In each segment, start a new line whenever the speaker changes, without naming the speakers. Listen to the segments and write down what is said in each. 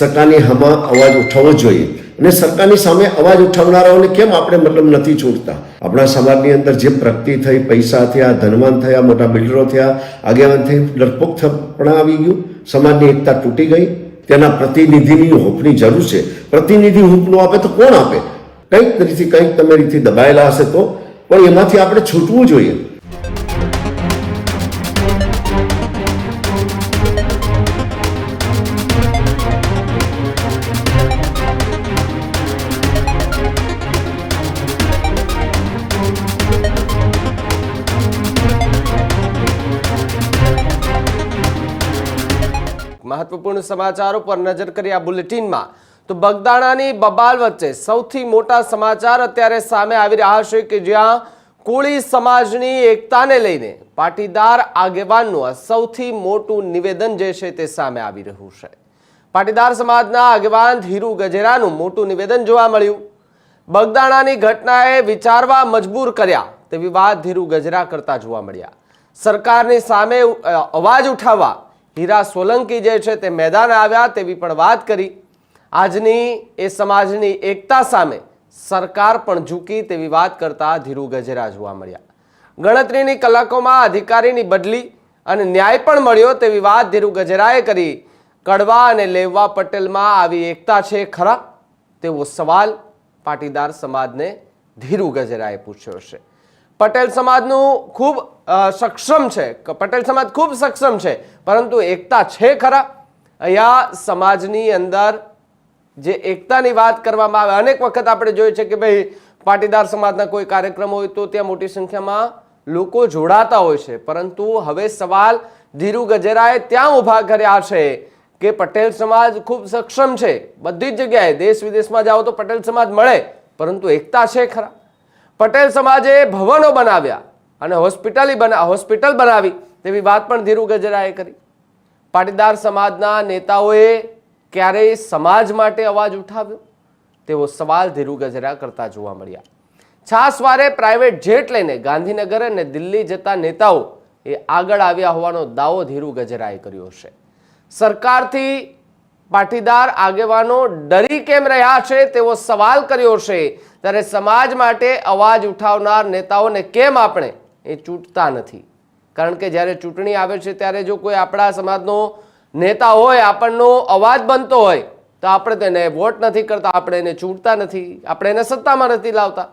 સરકારની હમા અવાજ ઉઠાવવો જોઈએ. અને સરકારની સામે અવાજ ઉઠાવનારાઓને કેમ આપણે મતલબ નથી છોડતા? આપણા સમાજની અંદર જે પ્રગતિ થઈ, પૈસા થયા, ધનવાન થયા, મોટા બિલ્ડરો થયા આગેવાન થઈ ડરપોક થપણા આવી ગયું. સમાજની એકતા તૂટી ગઈ. તેના પ્રતિનિધિની હૂંફની જરૂર છે. પ્રતિનિધિ હૂંફનું આપે તો કોણ આપે? કંઈક રીતથી કંઈક તમે રીતથી દબાયેલા હશે તો. પણ એમાંથી આપણે છૂટવું જોઈએ.
મહત્વપૂર્ણ સમાચારો પર નજર કરી આ બુલેટિનમાં. તો બગદાણાની બબાલ વચ્ચે સૌથી મોટા સમાચાર અત્યારે સામે આવી રહ્યા છે કે જ્યાં કોળી સમાજની એકતાને લઈને પાટીદાર આગેવાનનું આ સૌથી મોટું નિવેદન જે છે તે સામે આવી રહ્યું છે. પાટીદાર સમાજના આગેવાન ધીરુ ગજેરાનું મોટું નિવેદન જોવા મળ્યું. બગદાણાની ઘટનાએ વિચારવા મજબૂર કર્યા તેવી વાત ધીરુ ગજરા કરતા જોવા મળ્યા. સરકારની સામે અવાજ ઉઠાવવા હીરા સોલંકી જે છે તે મેદાન આવ્યા તેવી પણ વાત કરી. આજની એ સમાજની એકતા સામે સરકાર પણ ઝૂકી તેવી વાત કરતા ધીરુ ગજેરા જોવા મળ્યા. ગણતરીની કલાકોમાં અધિકારીની બદલી અને ન્યાય પણ મળ્યો તેવી વાત ધીરુ ગજેરાએ કરી. કડવા અને લેવા પટેલમાં આવી એકતા છે ખરા? તેવો સવાલ પાટીદાર સમાજને ધીરુ ગજેરાએ પૂછ્યો છે પટેલ સમાજનું ખૂબ સક્ષમ છે. પટેલ સમાજ ખૂબ સક્ષમ છે. પરંતુ એકતા છે ખરા? અહીંયા સમાજની અંદર જે એકતાની વાત કરવામાં આવે, અનેક વખત આપણે જોયું છે કે ભાઈ પાટીદાર સમાજના કોઈ કાર્યક્રમ હોય તો ત્યાં મોટી સંખ્યામાં લોકો જોડાતા હોય છે. પરંતુ હવે સવાલ ધીરુ ગજેરાએ ત્યાં ઊભા કર્યા છે કે પટેલ સમાજ ખૂબ સક્ષમ છે. બધી જ જગ્યાએ દેશ વિદેશમાં જાઓ તો પટેલ સમાજ મળે, પરંતુ એકતા છે ખરા? પટેલ સમાજે ભવનો બનાવ્યા અને હોસ્પિટલી બના, હોસ્પિટલ બનાવી. તેવી વાત પણ ધીરુ ગજરાએ કરી. પાટીદાર સમાજના નેતાઓએ ક્યારેય સમાજ માટે અવાજ ઉઠાવ્યો? તેવો સવાલ ધીરુ ગજરા કરતા જોવા મળ્યા. છાસવારે પ્રાઇવેટ જેટ લઈને ગાંધીનગર અને દિલ્હી જતા નેતાઓ એ આગળ આવ્યા હોવાનો દાવો ધીરુ ગજરાએ કર્યો છે. સરકારથી પાટીદાર આગેવાનો ડરી કેમ રહ્યા છે? તેવો સવાલ કર્યો છે. ત્યારે સમાજ માટે અવાજ ઉઠાવનાર નેતાઓને કેમ આપણે એ ચૂંટતા નથી? કારણ કે જ્યારે ચૂંટણી આવે છે, ત્યારે જો કોઈ આપણા સમાજનો નેતા હોય, આપણનો અવાજ બનતો હોય, તો આપણે તેને વોટ નથી કરતા, આપણે એને ચૂંટતા નથી, આપણે એને સત્તામાં નથી લાવતા,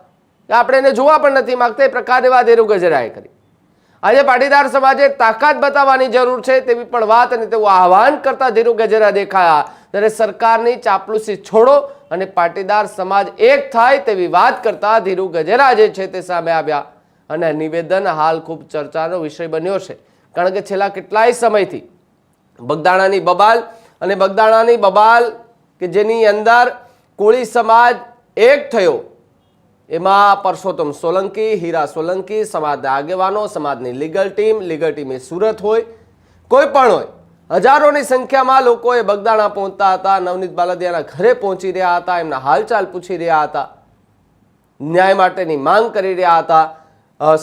આપણે એને જોવા પણ નથી માંગતા, એ પ્રકારની વાત એરું ગજરાએ કરી. આજે પાટીદાર સમાજે તાકાત બતાવવાની જરૂર છે તેવી પણ વાત અને તેવું આહવાન કરતા ધીરુ ગજેરા દેખાયા. ત્યારે સરકારની ચાપલુસી છોડો અને પાટીદાર સમાજ એક થાય તેવી વાત કરતા ધીરુ ગજેરા જે છે તે સામે આવ્યા. અને નિવેદન હાલ ખૂબ ચર્ચાનો વિષય બન્યો છે. કારણ કે છેલ્લા કેટલાય સમયથી બગદાણાની બબાલ અને બગદાણાની બબાલ કે જેની અંદર કોળી સમાજ એક થયો, એમાં પરસોત્તમ સોલંકી, હીરા સોલંકી, સમાજના આગેવાનો, સમાજની લીગલ ટીમ લીગલ ટીમ એ સુરત હોય, કોઈ પણ હોય હજારોની સંખ્યામાં લોકોએ બગદાણા પહોંચતા હતા. નવનીત બાલદિયાના ઘરે પહોંચી રહ્યા હતા. એમના હાલચાલ પૂછી રહ્યા હતા. ન્યાય માટેની માંગ કરી રહ્યા હતા.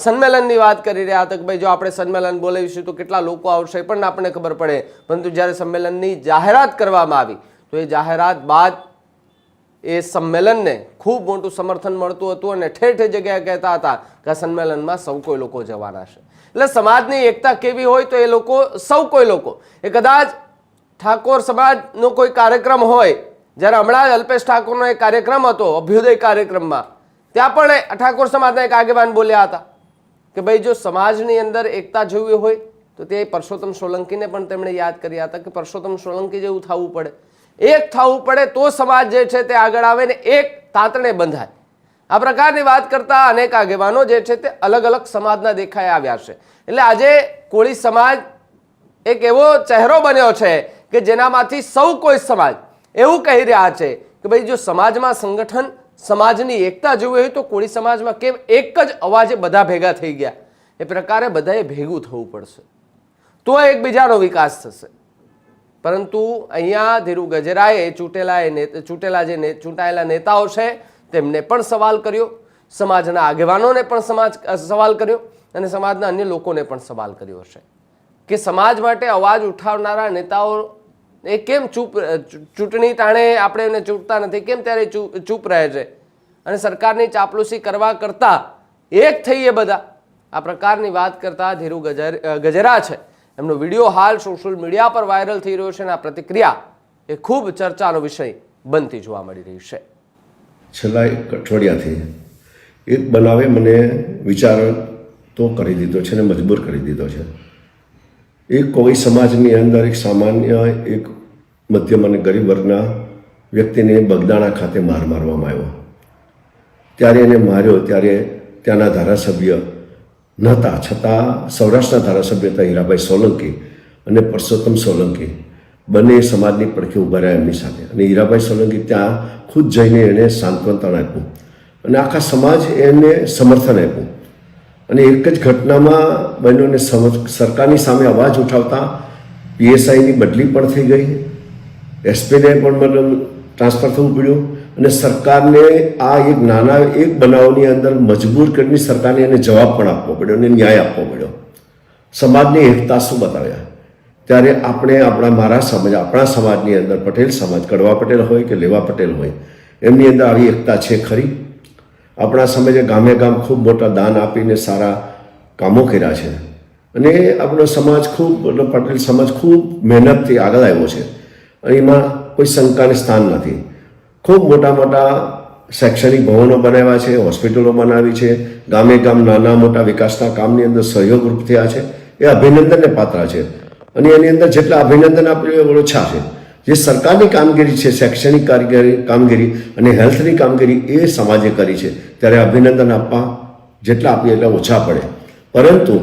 સંમેલનની વાત કરી રહ્યા હતા કે ભાઈ, જો આપણે સંમેલન બોલાવીશું તો કેટલા લોકો આવશે એ પણ આપણને ખબર પડે. પરંતુ જ્યારે સંમેલનની જાહેરાત કરવામાં આવી, તો એ જાહેરાત બાદ એ સંમેલનને ખૂબ મોટું સમર્થન મળતું હતું અને ઠેર ઠેર જગ્યાએ કહેતા હતા કે આ સંમેલનમાં સૌ કોઈ લોકો જવાના છે. એટલે સમાજની એકતા કેવી હોય તો એ લોકો, સૌ કોઈ લોકો. એ કદાચ ઠાકોર સમાજનો કોઈ કાર્યક્રમ હોય, જ્યારે હમણાં જ અલ્પેશ ઠાકોરનો એક કાર્યક્રમ હતો, અભ્યુદય કાર્યક્રમમાં, ત્યાં પણ ઠાકોર સમાજના એક આગેવાન બોલ્યા હતા કે ભાઈ જો સમાજની અંદર એકતા જોવી હોય, તો તે પરસોત્તમ સોલંકીને પણ તેમણે યાદ કર્યા હતા કે પરસોત્તમ સોલંકી જેવું થવું પડે. એક થવું પડે તો સમાજ જે છે તે આગળ આવે ને એક તાંતણે બંધાય. આ પ્રકારની વાત કરતા અનેક આગેવાનો જે છે તે અલગ અલગ સમાજના દેખાઈ આવ્યા છે. એટલે આજે કોળી સમાજ એક એવો ચહેરો બન્યો છે કે જેનામાંથી સૌ કોઈ સમાજ એવું કહી રહ્યા છે કે ભાઈ જો સમાજમાં સંગઠન, સમાજની એકતા જોવી હોય તો કોળી સમાજમાં કેમ એક જ અવાજે બધા ભેગા થઈ ગયા? એ પ્રકારે બધાએ ભેગું થવું પડશે. તો એકબીજાનો વિકાસ થશે. પરંતુ અહીંયા ધીરુ ગજરાએ ચૂંટેલા એ ચૂંટેલા જે ચૂંટાયેલા નેતાઓ છે તેમને પણ સવાલ કર્યો, સમાજના આગેવાનોને પણ સમાજ સવાલ કર્યો અને સમાજના અન્ય લોકોને પણ સવાલ કર્યો હશે. કે સમાજ માટે અવાજ ઉઠાવનારા નેતાઓ એ કેમ ચૂપ ચૂંટણી ટાણે આપણે એને ચૂંટતા નથી, કેમ ત્યારે ચૂપ રહે છે? અને સરકારની ચાપલૂસી કરવા કરતાં એક થઈએ બધા. આ પ્રકારની વાત કરતા ધીરુ ગજેરા છે. એમનો વીડિયો હાલ સોશિયલ મીડિયા પર વાયરલ થઈ રહ્યો છે અને આ પ્રતિક્રિયા એ ખૂબ ચર્ચાનો વિષય બનતી જોવા મળી રહી છે.
છેલ્લા એક અઠવાડિયાથી એક બનાવે મને વિચાર તો કરી દીધો છે ને મજબૂર કરી દીધો છે. એ કોઈ સમાજની અંદર એક સામાન્ય, એક મધ્યમ અને ગરીબ વર્ગના વ્યક્તિને બગદાણા ખાતે માર મારવામાં આવ્યો. ત્યારે એને માર્યો, ત્યારે ત્યાંના ધારાસભ્ય નહોતા. છતાં સૌરાષ્ટ્રના ધારાસભ્ય હતા હીરાભાઈ સોલંકી અને પરસોત્તમ સોલંકી. બંને સમાજની પડખે ઊભા રહ્યા એમની સાથે. અને હીરાભાઈ સોલંકી ત્યાં ખુદ જઈને એણે સાંત્વનતા આપ્યું. અને આખા સમાજ એને સમર્થન આપ્યું. અને એક જ ઘટનામાં બહેનોને સરકારની સામે અવાજ ઉઠાવતા પીએસઆઈની બદલી પણ થઈ ગઈ. એસપીને પણ મતલબ ટ્રાન્સફર થવું પડ્યું. અને સરકારને આ એક નાના એક બનાવની અંદર મજબૂર કરીને સરકારને એને જવાબ પણ આપવો પડ્યો અને ન્યાય આપવો પડ્યો. સમાજની એકતા શું બતાવ્યા? ત્યારે આપણે આપણા મારા સમાજ, આપણા સમાજની અંદર પટેલ, સમાજ કડવા પટેલ હોય કે લેવા પટેલ હોય, એમની અંદર આવી એકતા છે ખરી? આપણા સમાજે ગામે ગામ ખૂબ મોટા દાન આપીને સારા કામો કર્યા છે. અને આપણો સમાજ ખૂબ મતલબ પટેલ સમાજ ખૂબ મહેનતથી આગળ આવ્યો છે. અને એમાં કોઈ શંકાને સ્થાન નથી. ખૂબ મોટા મોટા શૈક્ષણિક ભવનો બનાવ્યા છે, હોસ્પિટલો બનાવી છે, ગામે ગામ નાના મોટા વિકાસના કામની અંદર સહયોગરૂપ થયા છે. એ અભિનંદનને પાત્ર છે. અને એની અંદર જેટલા અભિનંદન આપ્યું એ ઓછા છે. જે સરકારની કામગીરી છે, શૈક્ષણિક કારીગરી કામગીરી અને હેલ્થની કામગીરી એ સમાજે કરી છે. ત્યારે અભિનંદન આપવા જેટલા આપીએ એટલા ઓછા પડે. પરંતુ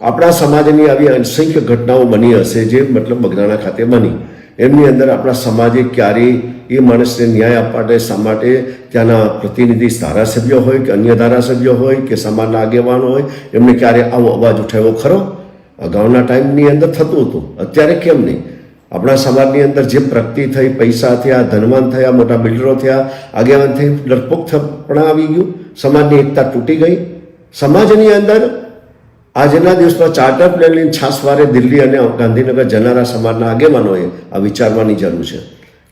આપણા સમાજની આવી અસંખ્ય ઘટનાઓ બની હશે જે મતલબ બગદાણા ખાતે બની. એમની અંદર આપણા સમાજે ક્યારેય એ માણસને ન્યાય આપવા માટે શા માટે ત્યાંના પ્રતિનિધિ ધારાસભ્યો હોય કે અન્ય ધારાસભ્યો હોય કે સમાજના આગેવાનો હોય, એમને ક્યારે આવો અવાજ ઉઠાવ્યો ખરો? અગાઉના ટાઈમની અંદર થતું હતું. અત્યારે કેમ નહીં? આપણા સમાજની અંદર જે પ્રગતિ થઈ, પૈસા થયા, ધનવાન થયા, મોટા બિલ્ડરો થયા, આગેવાન થઈ ડરપોક પણ આવી ગયું. સમાજની એકતા તૂટી ગઈ. સમાજની અંદર આજના દિવસમાં ચાર્ટર પ્લેનની છાસવારે દિલ્હી અને ગાંધીનગર જનારા સમાજના આગેવાનોએ આ વિચારવાની જરૂર છે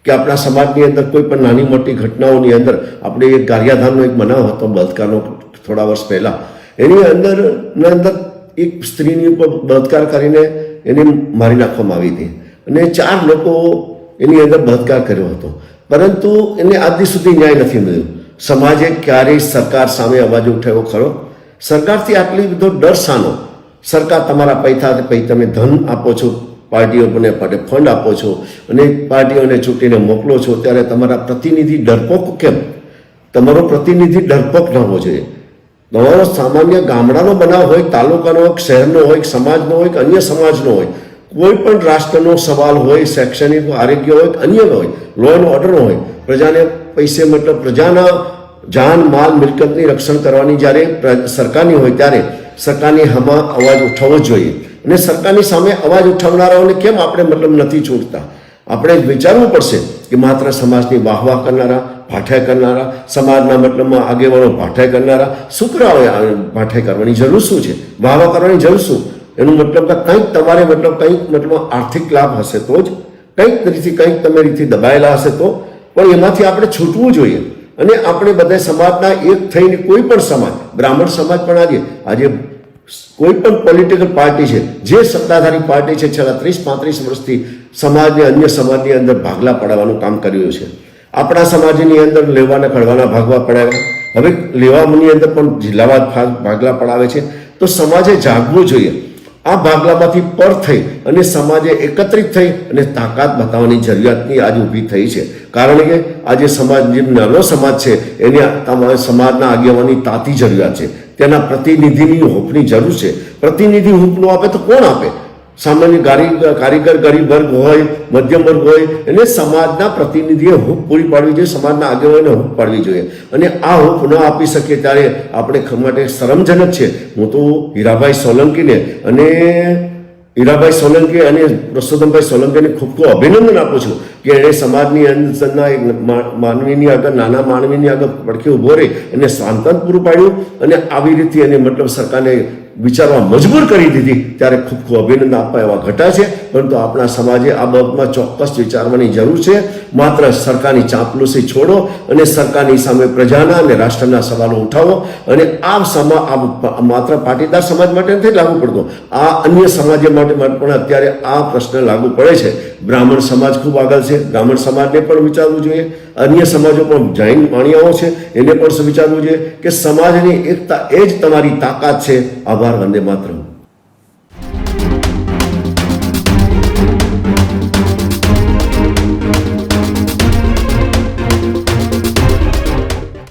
કે આપણા સમાજની અંદર કોઈ પણ નાની મોટી ઘટનાઓની અંદર આપણે એક ગારિયાધામનો એક બનાવ હતો બળાત્કારનો થોડા વર્ષ પહેલાં. એની અંદરના અંદર એક સ્ત્રીની ઉપર બળાત્કાર કરીને એને મારી નાખવામાં આવી હતી. અને ચાર લોકો એની અંદર બળાત્કાર કર્યો હતો. પરંતુ એને આજ સુધી ન્યાય નથી મળ્યો. સમાજે ક્યારેય સરકાર સામે અવાજ ઉઠાવ્યો ખરો? સરકારથી આટલી બધો ડર સાનો સરકાર તમારા પૈસા પૈ તમે ધન આપો છો પાર્ટીઓને માટે ફંડ આપો છો અને પાર્ટીઓને ચૂંટીને મોકલો છો, ત્યારે તમારા પ્રતિનિધિ ડરપોક કેમ? તમારો પ્રતિનિધિ ડરપોક ન હોવો જોઈએ. તમારો સામાન્ય ગામડાનો બનાવ હોય, તાલુકાનો હોય, શહેરનો હોય સમાજનો હોય કે અન્ય સમાજનો હોય, કોઈ પણ રાષ્ટ્રનો સવાલ હોય, શૈક્ષણિક આરોગ્ય હોય, અન્ય હોય લો એન્ડ ઓર્ડર હોય, પ્રજાને પૈસે મતલબ પ્રજાના જાન, માલ, મિલકતની રક્ષણ કરવાની જ્યારે સરકારની હોય ત્યારે સરકારની હમાં અવાજ ઉઠાવવો જોઈએ. અને સરકારની સામે અવાજ ઉઠાવનારાઓને કેમ આપણે મતલબ નથી છૂટતા આપણે વિચારવું પડશે કે માત્ર સમાજની વાહવાહ કરનારા ભાઠાઈ કરનારા, સમાજના મતલબમાં આગેવાનો ભાઠાઈ કરનારા શુક્રાઓએ ભાઠાઈ કરવાની જરૂર શું છે? વાહવાહ કરવાની જરૂર શું? એનું મતલબ કંઈક તમારે મતલબ કંઈક મતલબ આર્થિક લાભ હશે તો જ. કંઈક રીતથી કંઈક તમે રીતથી દબાયેલા હશે તો. પણ એમાંથી આપણે છૂટવું જોઈએ. અને આપણે બધા સમાજના એક થઈને કોઈ પણ સમાજ, બ્રાહ્મણ સમાજ પણ આજે આજે કોઈ પણ પોલિટિકલ પાર્ટી છે, જે સત્તાધારી પાર્ટી છે, છેલ્લા ત્રીસ, પાંત્રીસ વર્ષથી સમાજને અન્ય સમાજની અંદર ભાગલા પડાવવાનું કામ કર્યું છે. આપણા સમાજની અંદર લેવાના ખડવાના ભાગવા પડાવ્યા. હવે લેવાની અંદર પણ જિલ્લાવાદ ભાગ, ભાગલા પડાવે છે. તો સમાજે જાગવું જોઈએ. આ ભાગલામાંથી પર થઈ અને સમાજે એકત્રિત થઈ અને તાકાત બતાવવાની જરૂરિયાતની આજે ઊભી થઈ છે. કારણ કે આજે સમાજ, જે નાનો સમાજ છે, એની સમાજના આગેવાની તાતી જરૂરિયાત છે. તેના પ્રતિનિધિની હૂંફની જરૂર છે. પ્રતિનિધિ હૂંફ ન આપે તો કોણ આપે? સામાન્ય ગારી, કારીગર, ગરીબ વર્ગ હોય, મધ્યમ વર્ગ હોય, એને સમાજના પ્રતિનિધિએ હૂંફ પૂરી પાડવી જોઈએ, સમાજના આગેવાનોને હૂંફ પાડવી જોઈએ. અને આ હૂંફ ન આપી શકીએ ત્યારે આપણે માટે શરમજનક છે. હું તો હીરાભાઈ સોલંકીને અને હીરાભાઈ સોલંકી અને પ્રસોત્તમભાઈ સોલંકીને ખૂબ ખૂબ અભિનંદન આપું છું. કે એણે સમાજની અંદરના એક માનવીની આગળ, નાના માનવીની આગળ પડખે ઊભો રહી અને સાંત્વન પૂરું પાડ્યું અને આવી રીતે એને મતલબ સરકારને વિચારવા મજબૂર કરી દીધી. ત્યારે ખૂબ ખૂબ અભિનંદન આપવા એવા ઘટા છે. પરંતુ આપણા સમાજે આ બાબતમાં ચોક્કસ વિચારવાની જરૂર છે. માત્ર સરકારની ચાંપલુસી છોડો અને સરકારની સામે પ્રજાના અને રાષ્ટ્રના સવાલો ઉઠાવો અને આ સમા આ માત્ર પાટીદાર સમાજ માટે નથી લાગુ પડતો. આ અન્ય સમાજ માટે પણ અત્યારે આ પ્રશ્ન લાગુ પડે છે. બ્રાહ્મણ સમાજ ખૂબ આગળ છે. બ્રાહ્મણ સમાજને પણ વિચારવું જોઈએ. અન્ય સમાજો પણ જૈન માણિયાઓ છે. એને પણ વિચારવું જોઈએ કે સમાજની એકતા એ જ તમારી તાકાત છે. આભાર વંદે માતરમ.